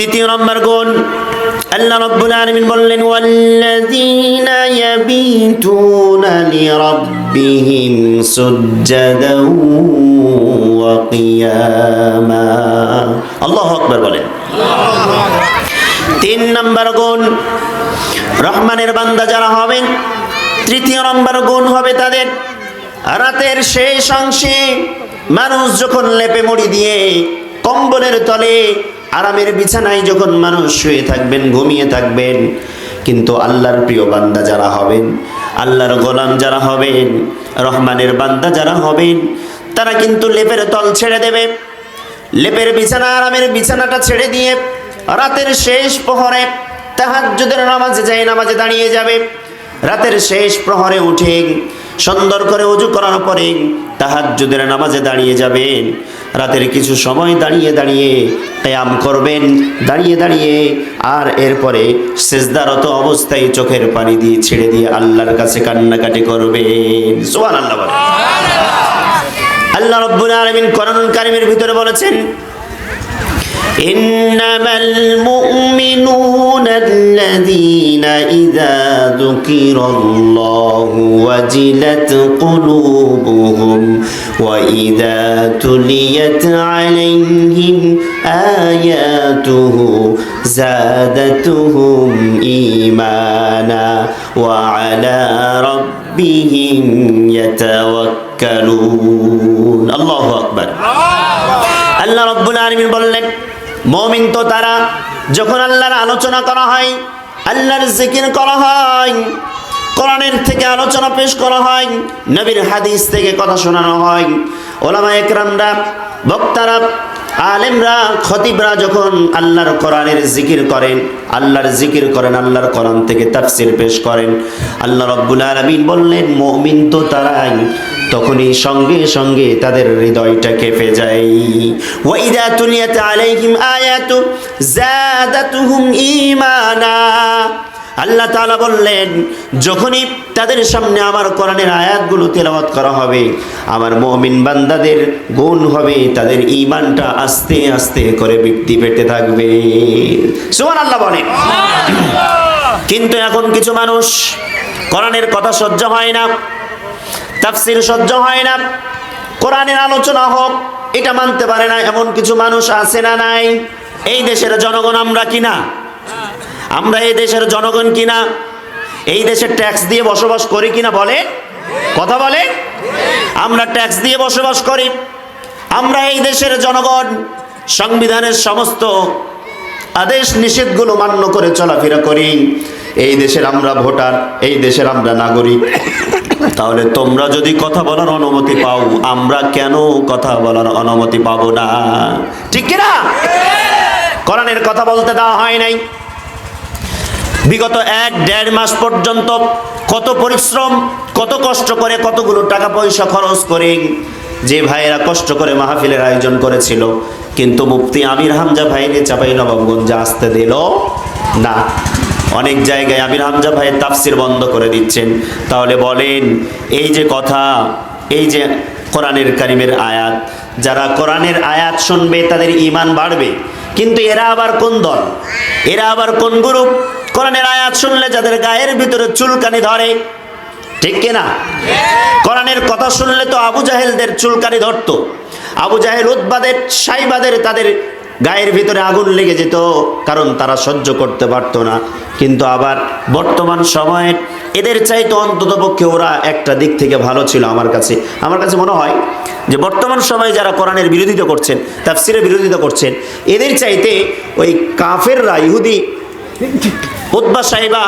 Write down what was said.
তৃতীয় নম্বর গুণ। আল্লাহ রব্বুল আলামিন বললেন, ওয়াল্লাযীনা ইয়াবিতুনা লিরাব্বিহিম সুজ্জাদান ওয়া কিয়ামা। আল্লাহু আকবার বলেন। তিন নম্বর গুণ, রহমানের বান্দা যারা হবেন, তৃতীয় নম্বর গুণ হবে তাদের। রাতের শেষ অংশে মানুষ যখন লেপে মুড়ি দিয়ে কম্বলের তলে আরামের বিছানায় যখন মানুষ শুয়ে থাকবেন, ঘুমিয়ে থাকবেন, কিন্তু আল্লাহর প্রিয় বান্দা যারা হবেন, আল্লাহর গোলাম যারা হবেন, রহমানের বান্দা যারা হবেন, তারা কিন্তু লেপের তল ছেড়ে দেবে। লেপের বিছানা, আরামের বিছানাটা ছেড়ে দিয়ে রাতের শেষ প্রহরে তাহাজ্জুদের নামাজে যাই নামাজে দাঁড়িয়ে যাবে, রাতের শেষ প্রহরে উঠে সুন্দর করে উজু করার পরে তাহাজ্জুদের নামাজে দাঁড়িয়ে যাবেন। রাতের কিছু সময় দাঁড়িয়ে দাঁড়িয়ে কেয়াম করবেন দাঁড়িয়ে দাঁড়িয়ে আর এরপরে সেজদারত অবস্থায় চোখের পানি দিয়ে ছেড়ে দিয়ে আল্লাহর কাছে কান্নাকাটি করবেন সোয়ান আল্লাহ বলেন। আল্লাহ রব্বুল আলামিন কোরআনুল কারীমের ভিতরে বলেছেন إنما المؤمنون الذين إذا ذكر الله وجلت قلوبهم وإذا تليت عليهم آياته زادتهم إيمانا وعلى ربهم يتوكلون الله أكبر আল্লাহ রব্বুল আলমিন বললেন মমিন তো তারা যখন আল্লাহর আলোচনা করা হয় আল্লাহর জিকির করা হয় কোরআনের থেকে আলোচনা পেশ করা হয়, নবীর হাদিস থেকে কথা শোনানো হয়। ওলামা একরামরা, বক্তারা, আলেমরা, খতিবরা যখন আল্লাহর কোরআনের জিকির করেন, আল্লাহর জিকির করেন, আল্লাহর কোরআন থেকে তাফসির পেশ করেন, আল্লাহ রব্বুল আলমিন বললেন, মমিন তো তারাই, তখনই সঙ্গে সঙ্গে তাদের হৃদয়টা কেঁপে যায়। ওয়াইদা তুলিয়াত আলাইহিম আয়াতু, জাদাতুহুম ঈমানা। আল্লাহ তাআলা বললেন, যখনই তাদের সামনে আমার কোরআনের আয়াতগুলো তেলাওয়াত করা হবে, আমার মুমিন বান্দাদের গুণ হবে, তাদের ইমানটা আস্তে আস্তে করে বৃদ্ধি পেতে থাকবে। সুমান আল্লাহ বলে কিন্তু এখন কিছু মানুষ কোরআনের কথা সহ্য হয় না, তাফসির সহ্য হয় না, কোরআনের আলোচনা হোক, এটা মানতে পারে না, এমন কিছু মানুষ আছে না নাই? এই দেশের জনগণ আমরা কিনা? আমরা এই দেশের জনগণ কিনা? এই দেশের ট্যাক্স দিয়ে বসবাস করি কিনা বলে? কথা বলে? আমরা ট্যাক্স দিয়ে বসবাস করি। আমরা এই দেশের জনগণ, সংবিধানের সমস্ত আদেশ নিষেধগুলো মান্য করে চলাফেরা করি। এই দেশের আমরা ভোটার, এই দেশের আমরা নাগরিক। তাহলে তোমরা যদি কথা বলার অনুমতি পাও, আমরা কেন কথা বলার অনুমতি পাবো না? ঠিক কিনা? কোরআনের কথা বলতে দেওয়া হয় নাই। বিগত এক দেড় মাস পর্যন্ত কত পরিশ্রম, কত কষ্ট করে কতগুলো টাকা পয়সা খরচ করে যে ভাইয়েরা কষ্ট করে মাহফিলের আয়োজন করেছিল, কিন্তু মুফতি আমির হামজা ভাইরে চাপাই নবাবগঞ্জে আসতে দিল না। অনেক জায়গায় আমির হামজা ভাইয়ের তাফসির বন্ধ করে দিচ্ছেন। তাহলে বলেন, এই যে কথা, এই যে কোরআনের কারিমের আয়াত, যারা কোরআনের আয়াত শুনবে তাদের ইমান বাড়বে, কিন্তু এরা আবার কোন দল? এরা আবার কোন গ্রুপ? কোরআনের আয়াত শুনলে যাদের গায়ের ভিতরে চুলকানি ধরে, ঠিক কিনা কোরআনের কথা শুনলে তো আবু জাহেলদের চুলকানি ধরতো। আবু জাহেল উদ্বাদের সাইবাদের তাদের গায়ের ভিতরে আগুন লেগে যেত, কারণ তারা সহ্য করতে পারতো না। কিন্তু আবার বর্তমান সময়ে এদের চাইতে অন্তত পক্ষে ওরা একটা দিক থেকে ভালো ছিল আমার কাছে। আমার কাছে মনে হয় যে বর্তমান সময়ে যারা কোরআনের বিরোধিতা করছেন তাফসিরের বিরোধিতা করছেন, এদের চাইতে ওই কাফেররা, ইহুদি উদ্বা সাহেবা